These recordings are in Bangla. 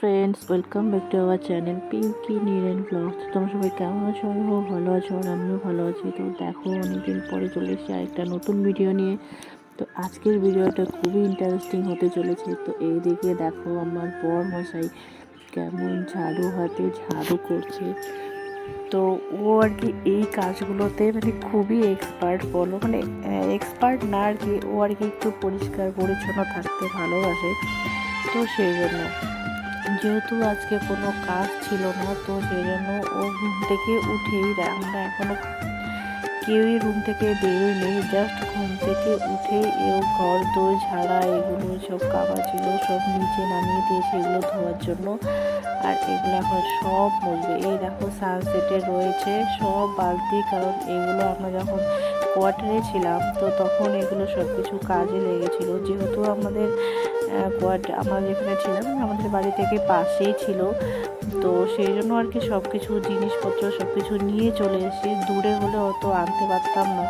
Friends welcome back to our channel Pinki Niren blog তোমরা সবাই কেমন আছো? আমি খুব ভালো আছো আর আমিও ভালো আছি। তো দেখো, অনেকদিন পরে চলে এসেছি আরেকটা নতুন ভিডিও নিয়ে। তো আজকের ভিডিওটা খুবই ইন্টারেস্টিং হতে চলেছে। তো এই দিকে দেখো আমার বর মশাই কেমন ঝাড়ু হাতে ঝাড়ু করছে। তো ও আর কি এই কাজগুলোতে মানে খুবই এক্সপার্ট বলো মানে এক্সপার্ট না আর কি, ও আর কি একটু পরিষ্কার পরিচ্ছন্ন থাকতে ভালোবাসে। তো সেই জন্য। যেহেতু আজকে কোনো কাজ ছিল না, তো সেই জন্য ও ঘুম থেকে উঠেই আমরা এখনও কেউই রুম থেকে বেরোয়নি। জাস্ট ঘুম থেকে উঠে এও ঘর, দোর, ঝাড়া, এগুলো সব কাবা ছিল, সব নিচে নামিয়ে দিয়েছে এগুলো ধোয়ার জন্য। আর এগুলো এখন সব মুছবে। এই দেখো সানসেটে রয়েছে সব বালতি, কারণ এগুলো আমরা যখন কোয়ার্টারে ছিলাম, তো তখন এগুলো সব কিছু কাজে লেগেছিলো। যেহেতু আমাদের কোয়ার্টার আমরা যেখানে ছিলাম, আমাদের বাড়ি থেকে পাশেই ছিল। তো সেই জন্য আর কি সব কিছু জিনিসপত্র সব কিছু নিয়ে চলে এসেছি দূরে হলে অত আনতে পারতাম না।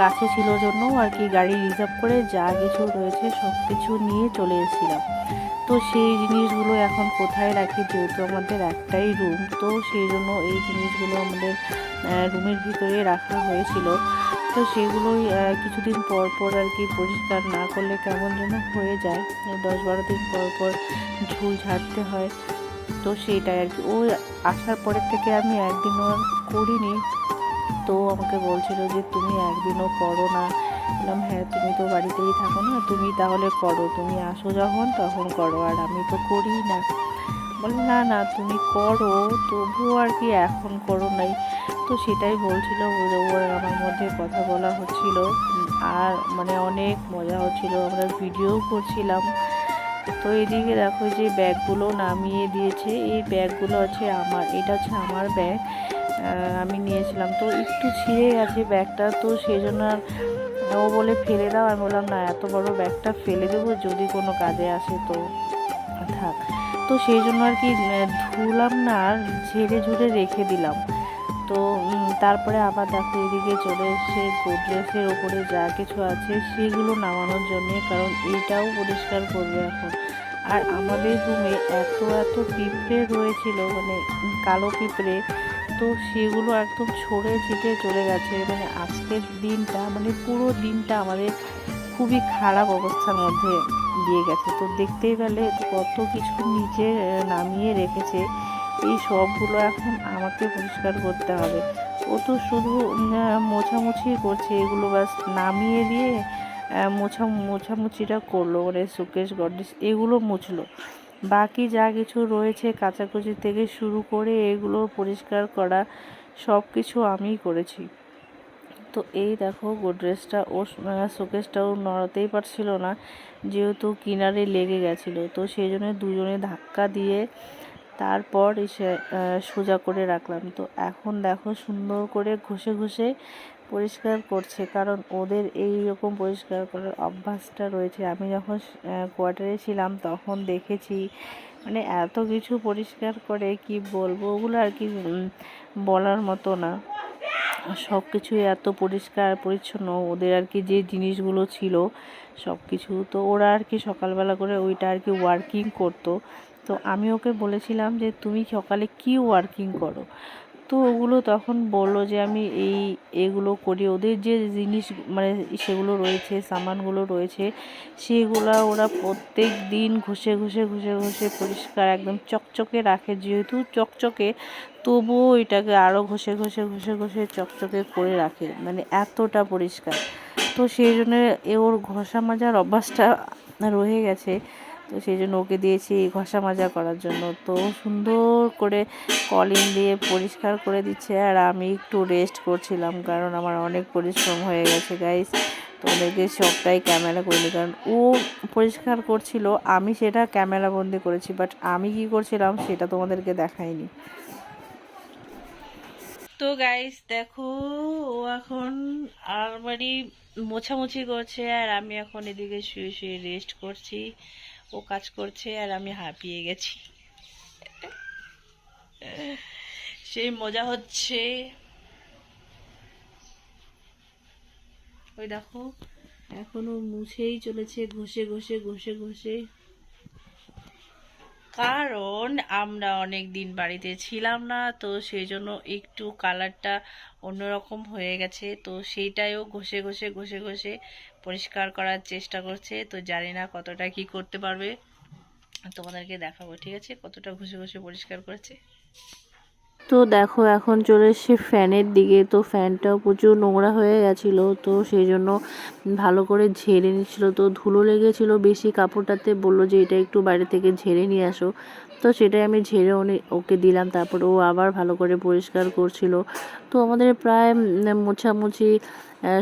কাছে ছিল জন্য আর কি গাড়ি রিজার্ভ করে যা কিছু রয়েছে সব কিছু নিয়ে চলে এসেছিলাম। তো সেই জিনিসগুলো এখন কোথায় রাখি? যেহেতু আমাদের একটাই রুম তো সেই জন্য এই জিনিসগুলো আমাদের রুমের ভিতরে রাখা হয়েছিল। তো সেগুলোই কিছুদিন পর পর আর কি পরিষ্কার না করলে কেমন যেন হয়ে যায়। দশ বারো দিন পর পর ঝুল ঝাড়তে হয়। তো সেইটাই আর কি। ও আসার পরের থেকে আমি একদিনও করিনি। তো আমাকে বলছিল যে, তুমি একদিনও করো না। বললাম হ্যাঁ তুমি তো বাড়িতেই থাকো না, তুমি তাহলে করো, তুমি আসো যখন, তখন করো, আর আমি তো করি না। বলে না না, তুমি করো, তবুও আর কি এখন করো নাই। তো সেটাই বলছিল আমার মধ্যে কথা বলা হচ্ছিল, আর মানে অনেক মজা হচ্ছিল, আমরা ভিডিও করছিলাম। তো এদিকে দেখো যে ব্যাগগুলো নামিয়ে দিয়েছে, এই ব্যাগগুলো হচ্ছে আমার, এটা হচ্ছে আমার ব্যাগ আমি নিয়েছিলাম। তো একটু ছিঁড়ে গেছে ব্যাগটা, তো সেই জন্য ও বলে ফেলে দাও। আমি বললাম, না, এত বড় ব্যাগটা ফেলে দেবো যদি কোনো কাজে আসে তো। থাক। তো সেই জন্য আর কি ধুলাম না, আর ঝেড়ে ঝুড়ে রেখে দিলাম। তো তারপরে আবার দেখো এদিকে চলে এসে গোদরেজের ওপরে যা কিছু আছে সেগুলো নামানোর জন্য, কারণ এইটাও পরিষ্কার করবে এখন। আর আমাদের রুমে এত এত পিঁপড়ে রয়েছিল মানে কালো পিঁপড়ে তো সেগুলো একদম ছড়ে ছিটে চলে গেছে। মানে আজকের দিনটা মানে পুরো দিনটা আমাদের খুবই খারাপ অবস্থার মধ্যে দিয়ে গেছে। তো দেখতেই পেলে কত কিছু নিচে নামিয়ে রেখেছে। এই সবগুলো এখন আমাকে পরিষ্কার করতে হবে। ও তো শুধু মোছামুছি করছে এগুলো বাস নামিয়ে দিয়ে মোছা, মোছামুছিটা করল মানে সুকেশ গডেস এগুলো মুছলো। বাকি যা কিছু রয়েছে কাচাকুচি থেকে শুরু করে এগুলো পরিষ্কার করা, সব কিছু আমিই করেছি। তো এই দেখো গোদরেজটা ও শোকেসটাও নড়াতেই পারছিল না, যেহেতু কিনারে লেগে গেছিল। তো সেই জন্য দুজনে ধাক্কা দিয়ে তারপর সোজা করে রাখলাম। তো এখন দেখো সুন্দর করে ঘষে ঘষে পরিষ্কার করছে, কারণ ওদের এই রকম পরিষ্কার করার অভ্যাসটা রয়েছে। আমি যখন কোয়ার্টারে ছিলাম, তখন দেখেছি মানে এত কিছু পরিষ্কার করে, কি বলব? ওগুলো আর কি বলার মতো না। সব কিছুই এত পরিষ্কার, পরিচ্ছন্ন, ওদের আর কি যে জিনিসগুলো ছিল সব কিছু তো ওরা আর কি সকালবেলা করে ওইটা আর কি ওয়ার্কিং করতো। তো আমি ওকে বলেছিলাম যে, তুমি সকালে কি ওয়ার্কিং করো? তো ওগুলো তখন বলল যে আমি এই এগুলো করি। ওদের যে জিনিস মানে সেগুলো রয়েছে, সামানগুলো রয়েছে, সেগুলো ওরা প্রত্যেক দিন ঘষে ঘষে ঘষে ঘষে পরিষ্কার একদম চকচকে রাখে। যেহেতু চকচকে, তবুও এটাকে আরও ঘষে ঘষে ঘষে ঘষে চকচকে করে রাখে। মানে এতটা পরিষ্কার। তো সেই জন্য ওর ঘষা মাজার অভ্যাসটা রয়ে গেছে। তো সেই জন্য ওকে দিয়েছি ঘষা মাজা করার জন্য। তো সুন্দর করে কলিং দিয়ে পরিষ্কার করে দিচ্ছে আর আমি একটু রেস্ট করছিলাম কারণ আমার অনেক পরিশ্রম হয়ে গেছে গাইস তোমাদেরকে সবটাই ক্যামেরা করিনি কারণ ও পরিষ্কার করছিল, আমি সেটা ক্যামেরা বন্দি করেছি বাট আমি কি করছিলাম সেটা তোমাদেরকে দেখাইনি। তো গাইস দেখো, ও এখন আলমারি মোছামুছি করছে আর আমি এখন এদিকে শুয়ে শুয়ে রেস্ট করছি। ও কাজ করছে আর আমি হাঁপিয়ে গেছি। সেই মজা হচ্ছে। ওই দেখো, এখনও মুছেই চলেছে, ঘষে ঘষে ঘষে ঘষে। কারণ আমরা অনেক দিন বাড়িতে ছিলাম না, তো সেই জন্য একটু কালারটা অন্যরকম হয়ে গেছে। তো সেইটাইও ঘষে ঘষে ঘষে ঘষে পরিষ্কার করার চেষ্টা করছে। তো জানি না কতটা কি করতে পারবে। তোমাদেরকে দেখাবো, ঠিক আছে? কতটা ঘষে ঘষে পরিষ্কার করেছে। তো দেখো, এখন চলে এসছে ফ্যানের দিকে। তো ফ্যানটাও প্রচুর নোংরা হয়ে গেছিল, তো সেই জন্য ভালো করে ঝেড়ে নিচ্ছিল। তো ধুলো লেগেছিলো বেশি, কাপড়টাতে বলল যে এটা একটু বাইরে থেকে ঝেড়ে নিয়ে আসো। তো সেটাই আমি ঝেড়ে ওকে দিলাম, তারপর ও আবার ভালো করে পরিষ্কার করছিল। তো আমাদের প্রায় মোছামুছি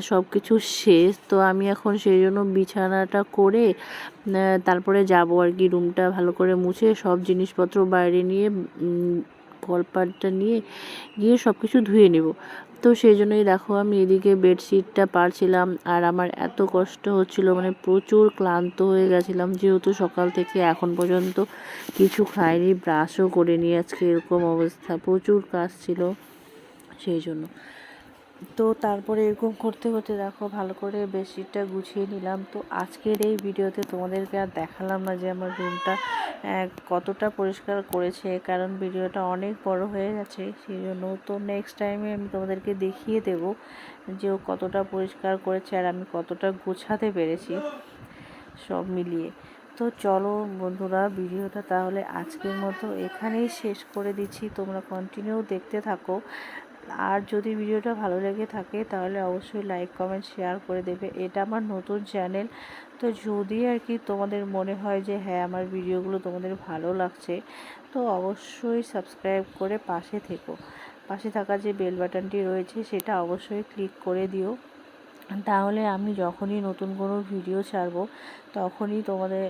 সব কিছু শেষ। তো আমি এখন সেই জন্য বিছানাটা করে তারপরে যাব আর কি, রুমটা ভালো করে মুছে সব জিনিসপত্র বাইরে নিয়ে কলপাটটা নিয়ে গিয়ে সব কিছু ধুয়ে নেব। তো সেই জন্যই দেখো আমি এদিকে বেডশিটটা পারছিলাম আর আমার এত কষ্ট হচ্ছিল মানে প্রচুর ক্লান্ত হয়ে গেছিলাম যেহেতু সকাল থেকে এখন পর্যন্ত কিছু খাইনি ব্রাশও করে নিয়ে আজকে এরকম অবস্থা, প্রচুর কাজ ছিল সেই জন্য। তো তারপরে এরকম করতে করতে দেখো ভালো করে বেডশিটটা গুছিয়ে নিলাম। তো আজকের এই ভিডিওতে তোমাদেরকে আর দেখালাম না যে আমার রুমটা কতটা পরিষ্কার করেছে, কারণ ভিডিওটা অনেক বড় হয়ে গেছে, সেই জন্য তো নেক্সট টাইমে আমি তোমাদেরকে দেখিয়ে দেব যে ও কতটা পরিষ্কার করেছে আর আমি কতটা গোছাতে পেরেছি সব মিলিয়ে। তো চলো বন্ধুরা, ভিডিওটা তাহলে আজকের মতো এখানেই শেষ করে দিচ্ছি, তোমরা কন্টিনিউ দেখতে থাকো। আর যদি ভিডিওটা ভালো লেগে থাকে তাহলে অবশ্যই লাইক কমেন্ট শেয়ার করে দেবে। এটা আমার নতুন চ্যানেল তো যদি আর কি তোমাদের মনে হয় যে হ্যাঁ আমার ভিডিওগুলো তোমাদের ভালো লাগছে, তো অবশ্যই সাবস্ক্রাইব করে পাশে থেকো। পাশে থাকা যে বেল বাটনটি রয়েছে, সেটা অবশ্যই ক্লিক করে দিও। তাহলে আমি যখনই নতুন কোনো ভিডিও ছাড়বো, তখনই তোমাদের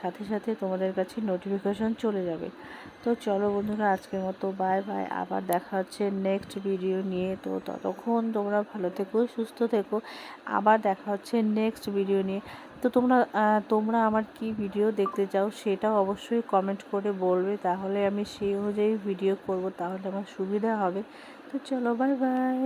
সাথে সাথে তোমাদের কাছে নোটিফিকেশন চলে যাবে। তো চলো বন্ধুরা, আজকের মতো বাই বাই আবার দেখা হচ্ছে নেক্সট ভিডিও নিয়ে। তো ততক্ষণ তোমরা ভালো থেকো, সুস্থ থেকো। আবার দেখা হচ্ছে নেক্সট ভিডিও নিয়ে। তো তোমরা তোমরা আমার কি ভিডিও দেখতে চাও সেটা অবশ্যই কমেন্ট করে বলবে। তাহলে আমি সেই অনুযায়ী ভিডিও করব, তাহলে আমার সুবিধা হবে। তো চলো বাই বাই